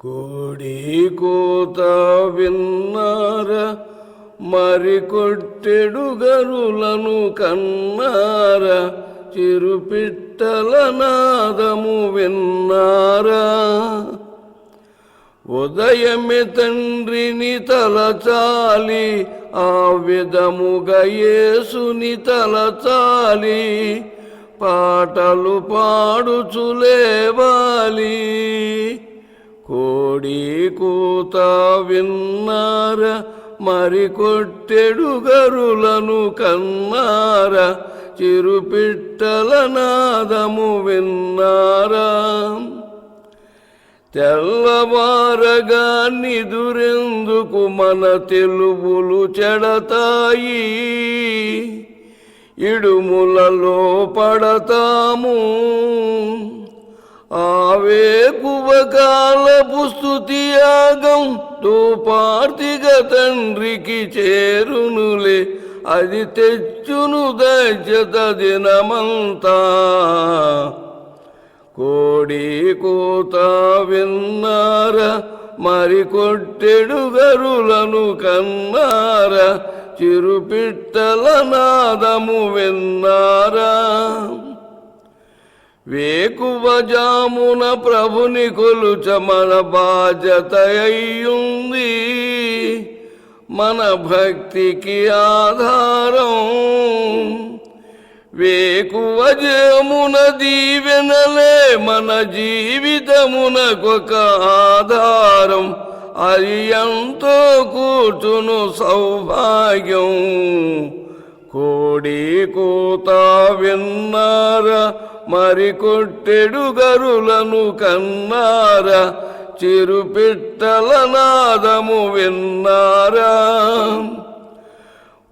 కోడి కూత విన్నార మరి కొట్టెడు గరులను కన్నార చిరుపిట్టల నాదము విన్నారా. ఉదయమి తండ్రిని తలచాలి ఆ విధముగా యేసుని తలచాలి పాటలు పాడుచులేవాలి కోడి కూత విన్నార మరి కొట్టెడుగరులను కన్నార చిరుపిట్టల నాదము విన్నారా. తెల్లవారగా నిదురెందుకు మన తెలుగులు చెడతాయి? ఇడుములలో పడతాము. ఆవేకువ కాలపు స్తుతి యాగం పార్థిక తండ్రికి చేరునులే. అది తెచ్చును దశత దినమంతా. కోడి కూత విన్నార మరి కొట్టెడు గరులను కన్నార చిరుపిట్టల నాదము విన్నారా? వేకువజామున ప్రభుని కొలుచ మన బాధ్యత అయ్యుంది మన భక్తికి ఆధారం వేకువజమున దీవెనలే మన జీవితమునకొక ఆధారం. అది ఎంతో కూర్చును సౌభాగ్యం. కోడి కూత విన్నారా మరి కొట్టెడు గరులను కన్నార చిరుపిట్టల నాదము విన్నారా?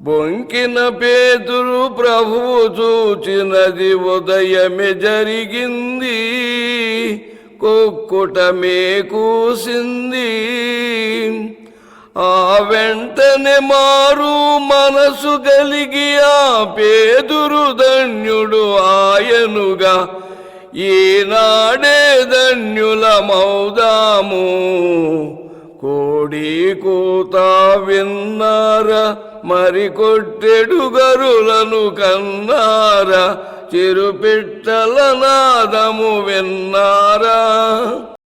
బొంకిన పేతురు ప్రభువు చూచినది ఉదయమే జరిగింది కుక్కుటమే కూసింది. ఆ వెంటనే మారు మనసు కలిగి ఆ పేదురు ధన్యుడు ఆయనుగా. ఈనాడే ధన్యుల మౌదాము. కోడి కూత విన్నార మరి కొట్టెడు గరులను కన్నార చిరుపిట్టల నాదము విన్నారా.